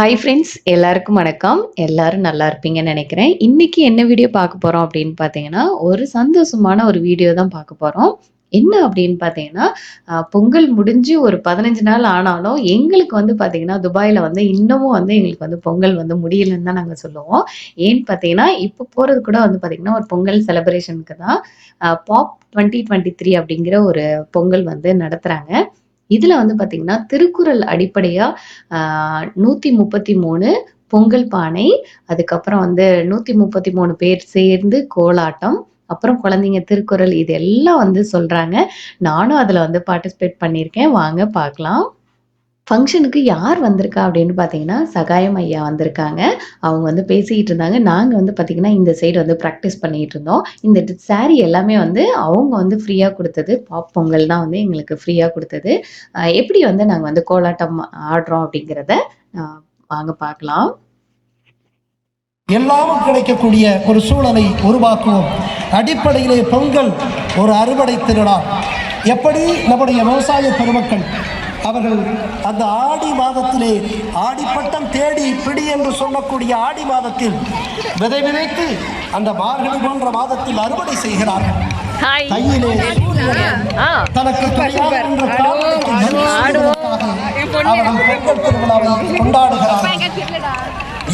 Hi friends எல்லாருக்கும் வணக்கம். எல்லாரும் நல்லா இருப்பீங்கன்னு நினைக்கிறேன். இன்னைக்கு என்ன வீடியோ பார்க்க போகிறோம் அப்படின்னு பார்த்தீங்கன்னா ஒரு சந்தோஷமான ஒரு வீடியோ தான் பார்க்க போகிறோம் என்ன அப்படின்னு பார்த்தீங்கன்னா பொங்கல் முடிஞ்சு ஒரு பதினஞ்சு நாள் ஆனாலும் எங்களுக்கு வந்து பார்த்தீங்கன்னா துபாயில் வந்து இன்னமும் வந்து எங்களுக்கு வந்து பொங்கல் வந்து முடியலன்னு தான் நாங்கள் சொல்லுவோம். ஏன்னு பார்த்தீங்கன்னா இப்போ போகிறது கூட வந்து பார்த்தீங்கன்னா ஒரு பொங்கல் செலிப்ரேஷனுக்கு தான் பாப் டுவெண்ட்டி டுவெண்ட்டி த்ரீ அப்படிங்கிற ஒரு பொங்கல் வந்து நடத்துகிறாங்க இதில் வந்து பார்த்தீங்கன்னா திருக்குறள் அடிப்படையாக நூற்றி முப்பத்தி மூணு பொங்கல் பானை அதுக்கப்புறம் வந்து நூற்றி முப்பத்தி மூணு பேர் சேர்ந்து கோலாட்டம் அப்புறம் குழந்தைங்க திருக்குறள் இது எல்லாம் வந்து சொல்கிறாங்க நானும் அதில் வந்து பார்ட்டிசிபேட் பண்ணியிருக்கேன். வாங்க பார்க்கலாம். ஃபங்க்ஷனுக்கு யார் வந்திருக்கா அப்படின்னு பார்த்தீங்கன்னா சகாயம் ஐயா வந்திருக்காங்க. அவங்க வந்து பேசிக்கிட்டு இருந்தாங்க. நாங்கள் வந்து பார்த்தீங்கன்னா இந்த சைடு வந்து ப்ராக்டிஸ் பண்ணிட்டு இருந்தோம். இந்த saree எல்லாமே வந்து அவங்க வந்து ஃப்ரீயாக கொடுத்தது. பாப் பொங்கல் தான் வந்து எங்களுக்கு ஃப்ரீயாக கொடுத்தது. எப்படி வந்து நாங்கள் வந்து கோலாட்டம் ஆடுறோம் அப்படிங்கிறத வாங்க பார்க்கலாம். எல்லாமும் கிடைக்கக்கூடிய ஒரு சூழலை உருவாக்குவோம். அடிப்படையிலே பொங்கல் ஒரு அறுவடை திருநாள். எப்படி? நம்முடைய விவசாய பெருமக்கள் அவர்கள் அந்த ஆடி மாதத்திலே ஆடிப்பட்டம் தேடி பிடி என்று சொல்லக்கூடிய ஆடி மாதத்தில் விதை விதைத்து அந்த மார்கழி போன்ற மாதத்தில் அறுவடை செய்கிறார்கள். கையிலே தனக்கு கொண்டாடுகிறார்கள்.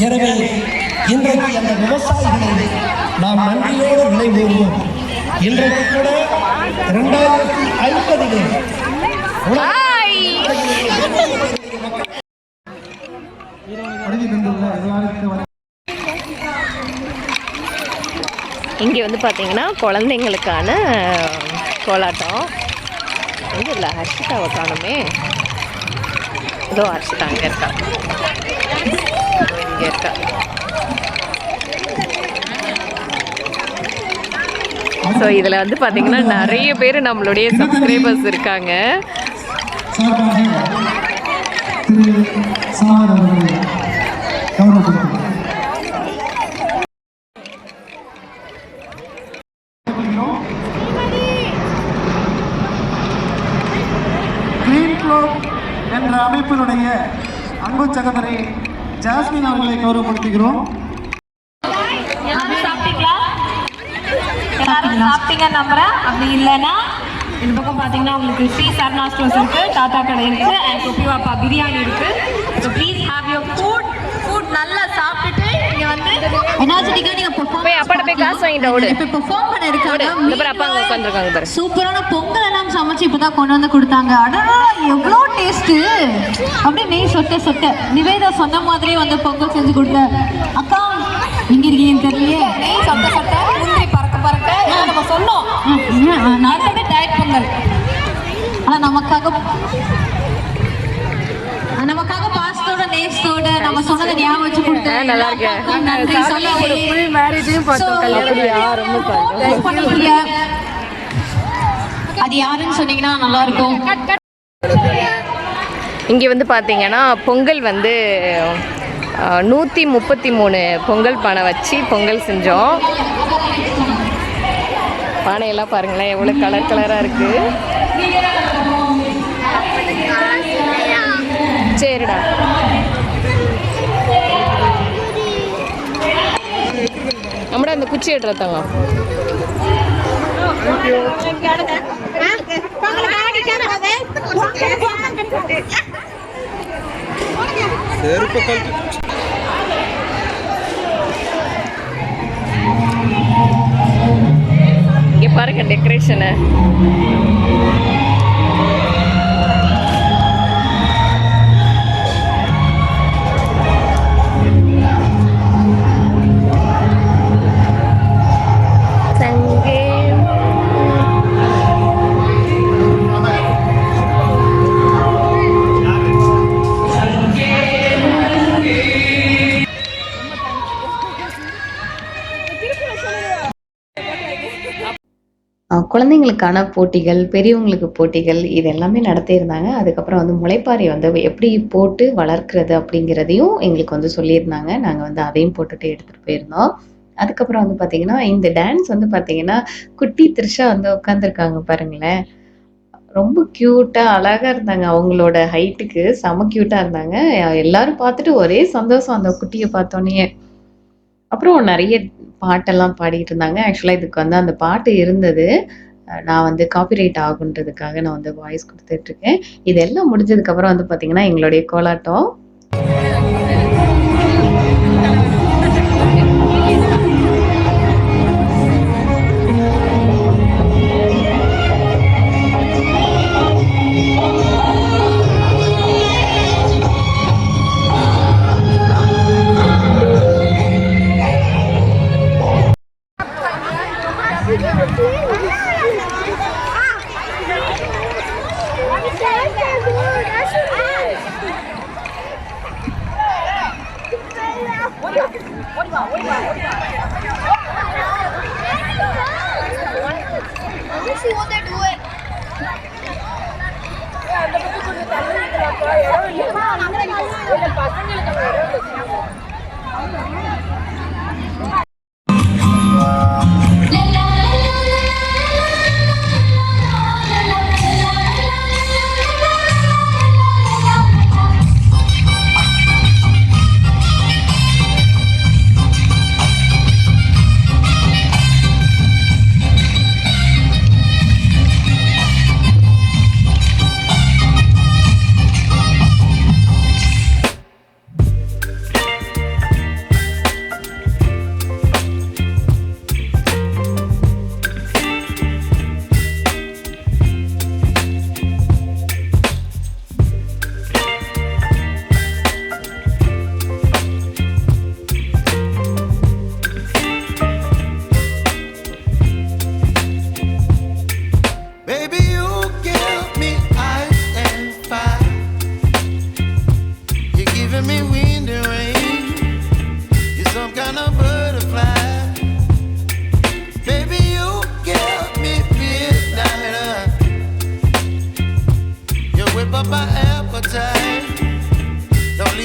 எனவே இன்றைக்கு அந்த விவசாயிகளை நாம் நன்றியோடு நினைவுறுவோம் இன்றைக்கு கூட இரண்டாயிரத்தி ஐம்பதிலே இங்கே வந்து பார்த்தீங்கன்னா குழந்தைங்களுக்கான கோலாட்டம். எங்கே இல்லை ஹர்ஷிதாவை காணுமே. இதோ ஹர்ஷிதா அங்கே இருக்கா. இங்கே இருக்கா. ஸோ இதில் வந்து பார்த்தீங்கன்னா நிறைய பேர் நம்மளுடைய சப்ஸ்கிரைபர்ஸ் இருக்காங்க. சார்பாக திரு என்ற அமைப்பினுடைய அன்பு சகோதரி ஜாஸ்மின் அவர்களை கௌரவப்படுத்துகிறோம். சாப்பிட்டீங்களா? சாப்பிட்டீங்க நம்புறேன். அப்படி இல்லைன்னா இந்த பக்கம் பார்த்தீங்கன்னா உங்களுக்கு ஸ்ரீ சரணா ஸ்டோர்ஸ் இருக்குது டாடா கடை இருக்குது அண்ட் குப்பிவாப்பா பிரியாணி இருக்குது so please have your food நல்லா சாப்பிட்டுட்டு வந்து எனர்ஜெட்டிக்கா நீங்க performance போய் அப்பாட்ட போய் காசு வாங்கிட்டு ஓடு. இப்ப பெர்ஃபார்ம் பண்ண இருக்காங்க இந்த பாரு அப்பா அங்கே உட்காந்துருக்காங்க பாரு. சூப்பரான பொங்கல் எல்லாம் சமைச்சு இப்பதான் கொண்டு வந்து கொடுத்தாங்க. அடடா எவ்வளோ டேஸ்ட் அப்படியே நெய் சொட்ட சொட்ட. நிவேதா சொன்ன மாதிரியே வந்து பொங்கல் செஞ்சு கொடுத்த. அக்கா எங்க இருக்கீங்கன்னு தெரியலையே. நெய் சொட்ட சொட்ட முந்திரி பறக்க பறக்க நம்ம சொன்னோம். அடுத்தது டயட் பொங்கல். ஆனா நமக்காக நமக்காக நேஸ்தோட நம்ம சொன்னதை ஞாபகம் வச்சு கொடுத்த ஆ, நல்லா இருக்கு. நன்றி சொல்லி. மேரேஜையும் So, அப்படியா ரொம்ப பண்ணிக்கீங்க. அது யாருன்னு சொன்னீங்கன்னா நல்லா இருக்கும். இங்கே வந்து பார்த்தீங்கன்னா பொங்கல் வந்து நூற்றி முப்பத்தி மூணு பொங்கல் பானை வச்சு பொங்கல் செஞ்சோம். பானையெல்லாம் பாருங்களேன் எவ்வளோ கலர் கலராக இருக்குது சரிடா. அந்த குச்சி எடுறதாங்க இங்கே பாருங்க டெக்கரேஷனை குழந்தைங்களுக்கான போட்டிகள் பெரியவங்களுக்கு போட்டிகள் இது எல்லாமே நடத்தியிருந்தாங்க அதுக்கப்புறம் வந்து முளைப்பாரி வந்து எப்படி போட்டு வளர்க்குறது அப்படிங்கிறதையும் எங்களுக்கு வந்து சொல்லியிருந்தாங்க. நாங்கள் வந்து அதையும் போட்டுட்டு எடுத்துகிட்டு போயிருந்தோம். அதுக்கப்புறம் வந்து பார்த்தீங்கன்னா இந்த டான்ஸ் வந்து பார்த்தீங்கன்னா குட்டி த்ரிஷா வந்து உட்காந்துருக்காங்க பாருங்களேன். ரொம்ப க்யூட்டாக அழகாக இருந்தாங்க. அவங்களோட ஹைட்டுக்கு செம க்யூட்டாக இருந்தாங்க. எல்லாரும் பார்த்துட்டு ஒரே சந்தோஷம் அந்த குட்டியை பார்த்தோன்னே அப்புறம் நிறைய பாட்டெல்லாம் பாடிட்டு இருந்தாங்க ஆக்சுவலாக இதுக்கு வந்து அந்த பாட்டு இருந்தது. நான் வந்து காப்பிரைட் ஆகுன்றதுக்காக நான் வந்து வாய்ஸ் கொடுத்துட்ருக்கேன். இதெல்லாம் முடிஞ்சதுக்கப்புறம் வந்து பார்த்தீங்கன்னா எங்களுடைய கோலாட்டம். Let's see what they're doing. பசங்களுக்கு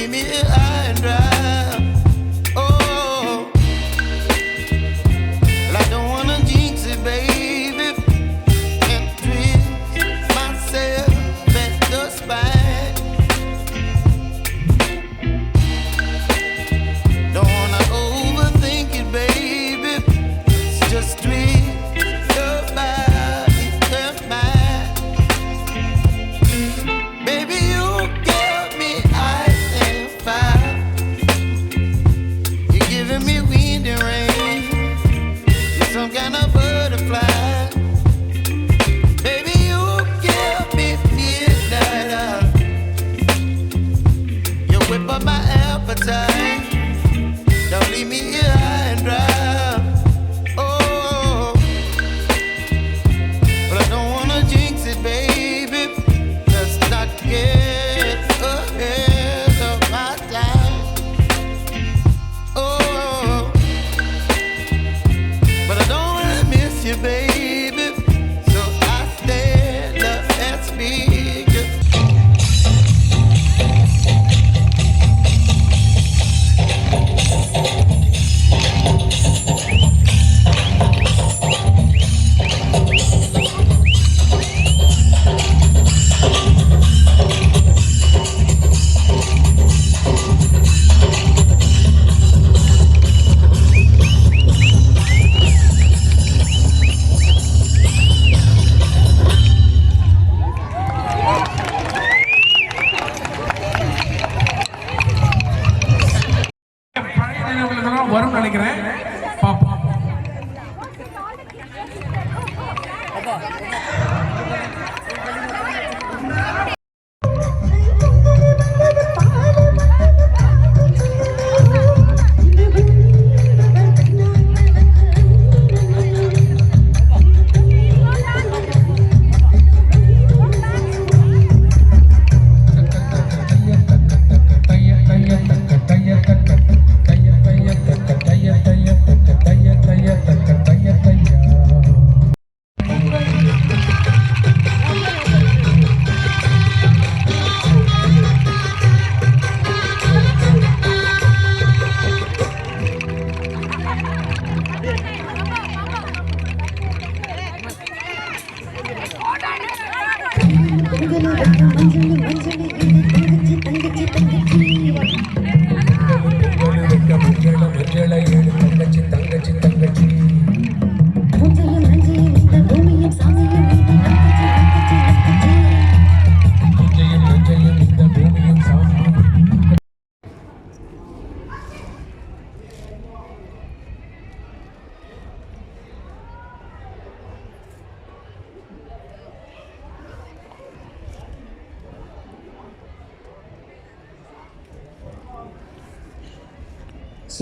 me up.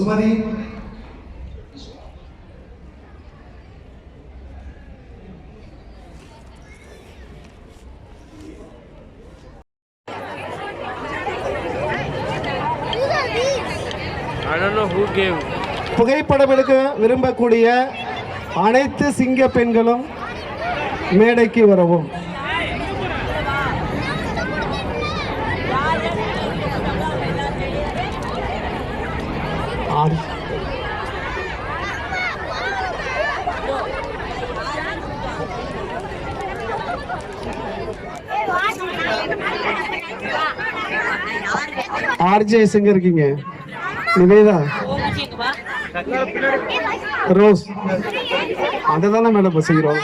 Gave. புகைப்படம் எடுக்க விரும்பக்கூடிய அனைத்து சிங்க பெண்களும் மேடைக்கு வரவும் ஆர்ஜே எங்க இருக்கீங்க? நிவேதா? ரோஸ். அதை தானே மேடம் இப்போ செய்கிறோம்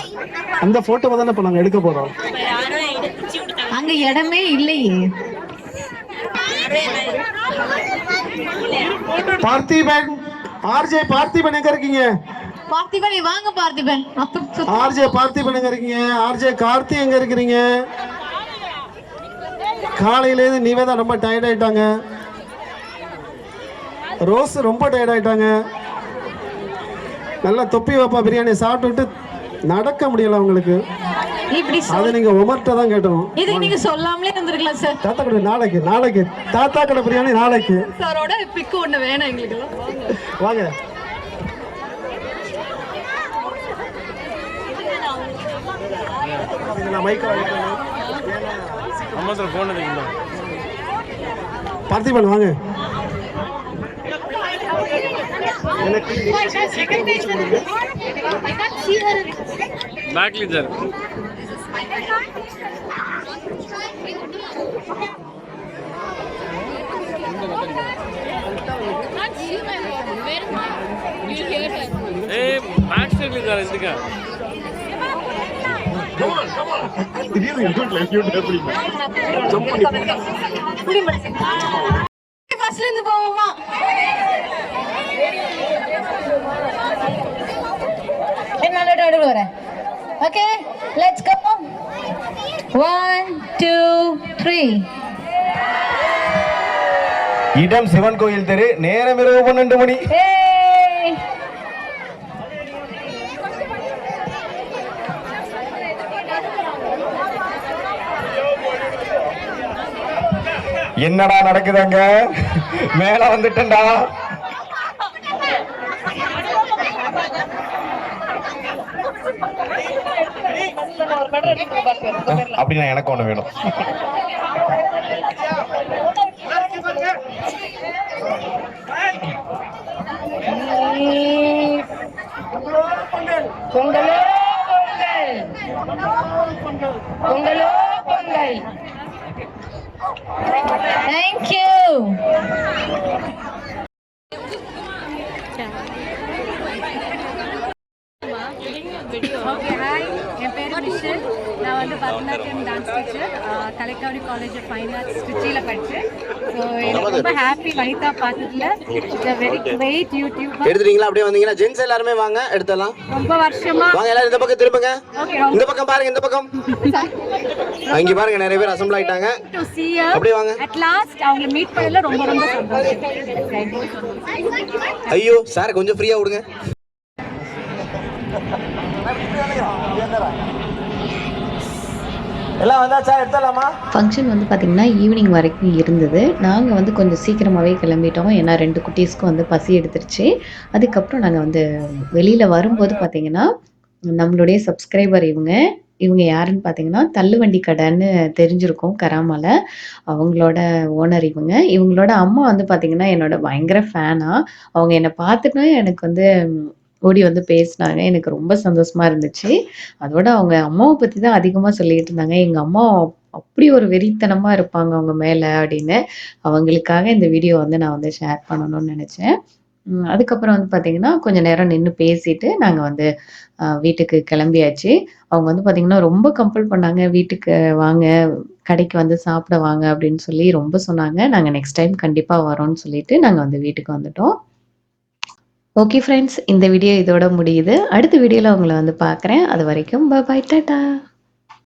அந்த ஃபோட்டோவை தானே இப்போ நாங்கள் எடுக்க போகிறோம் அங்க இடமே இல்லையே. பார்த்திபன். ஆர்ஜே பார்த்திபன் எங்க இருக்கீங்க? பார்த்திபன் வாங்க பார்த்திபன். ஆர்ஜே பார்த்திபன் எங்க இருக்கீங்க? ஆர்ஜே கார்த்தி எங்க இருக்கிறீங்க? காலையிலேருந்து நிவேதா ரொம்ப டயர்ட் ஆயிட்டாங்க. ரோஸ் ரொம்ப டயர்ட் ஆயிட்டாங்க. நல்லா தொப்பி வைப்பா பிரியாணி சாப்பிட்டுட்டு நடக்க முடியல அவங்களுக்கு. அதை நீங்க உமர்ட்ட தான் கேட்டணும். இதுக்கு நீங்க சொல்லாமலே இருந்திருக்கலாம் சார் தாத்தா கடை நாளைக்கு நாளைக்கு. தாத்தா கடை பிரியாணி நாளைக்கு. சாரோட பிக்கு ஒண்ணு வேணும் எங்களுக்கு. வாங்க. நான் மைக்கை வாங்கிக்கிறேன். அம்மாத்திர ஃபோன் எடுக்கணும் பார்த்திபன் வாங்க. பேக்லி சார் ஏ பேக் சைட்ல சார் இதுக்கா ஃபர்ஸ்ட்ல இருந்து போவோமா? என்னால நடுவில் வரேன் okay let's go one two three இடம் சிவன் கோயில் தெரு நேரம் இரவு பன்னெண்டு மணி. என்னடா நடக்குதுங்க? மேல வந்துட்டேன்டா. அப்படின்னா எனக்கு ஒண்ணு வேணும் பொங்கலோ பொங்கல் பொங்கலோ Pongal thank you okay hi என் பேர் மிஷல் நான் வந்து Bharatanatyam dance teacher Kalaikavadi college of fine arts திருச்சியில் படித்தேன் ஸோ எனக்கு ரொம்ப ஹாப்பி வனிதா பார்த்ததுல இட்ஸ் வெரி கிரேட் யூடியூபர் எடுத்துட்டீங்களா? அப்படியே வந்தீங்கன்னா ஜென்ஸ் எல்லாருமே வாங்க எடுத்துடலாம். ரொம்ப வருஷமா. வாங்க எல்லாரும் இந்த பக்கம் திரும்புங்க. இந்த பக்கம் பாருங்க இந்த பக்கம். இங்க பாருங்க நிறைய பேர் அசம்பிள் ஆயிட்டாங்க. அப்படியே வாங்க. அட் லாஸ்ட் அவங்களை மீட் பண்ணல ரொம்ப ரொம்ப சந்தோஷம். Thank you so much. ஐயோ சார் கொஞ்சம் ஃப்ரீயா விடுங்க. எல்லாம் வந்தாச்சா? எடுத்துடலாமா? ஃபங்க்ஷன் வந்து பார்த்திங்கன்னா ஈவினிங் வரைக்கும் இருந்தது. நாங்கள் வந்து கொஞ்சம் சீக்கிரமாகவே கிளம்பிட்டோம். ஏன்னா ரெண்டு குட்டீஸ்க்கும் வந்து பசி எடுத்துருச்சு. அதுக்கப்புறம் நாங்கள் வந்து வெளியில் வரும்போது பார்த்திங்கன்னா நம்மளுடைய சப்ஸ்கிரைபர் இவங்க இவங்க யாருன்னு பார்த்தீங்கன்னா தள்ளுவண்டி கடைன்னு தெரிஞ்சிருக்கும் கராமால. அவங்களோட ஓனர் இவங்க. இவங்களோட அம்மா வந்து பார்த்தீங்கன்னா என்னோட பயங்கர ஃபேனாக அவங்க என்னை பார்த்துட்டு எனக்கு வந்து ஓடி வந்து பேசினாங்க. எனக்கு ரொம்ப சந்தோஷமா இருந்துச்சு. அதோட அவங்க அம்மாவை பற்றி தான் அதிகமாக சொல்லிட்டு இருந்தாங்க. எங்கள் அம்மா அப்படி ஒரு வெறித்தனமா இருப்பாங்க அவங்க மேலே அப்படின்னு அவங்களுக்காக இந்த வீடியோ வந்து நான் வந்து ஷேர் பண்ணணும்னு நினச்சேன். அதுக்கப்புறம் வந்து பார்த்தீங்கன்னா கொஞ்ச நேரம் நின்று பேசிட்டு நாங்கள் வந்து வீட்டுக்கு கிளம்பியாச்சு. அவங்க வந்து பார்த்தீங்கன்னா ரொம்ப கம்பல் பண்ணாங்க. வீட்டுக்கு வாங்க கடைக்கு வந்து சாப்பிட வாங்க அப்படின்னு சொல்லி ரொம்ப சொன்னாங்க. நாங்கள் நெக்ஸ்ட் டைம் கண்டிப்பாக வரோம்னு சொல்லிட்டு நாங்கள் வந்து வீட்டுக்கு வந்துட்டோம். ஓகே ஃப்ரெண்ட்ஸ் இந்த வீடியோ இதோட முடியுது. அடுத்த வீடியோவில் உங்களை வந்து பார்க்குறேன். அது வரைக்கும் பாய் டாட்டா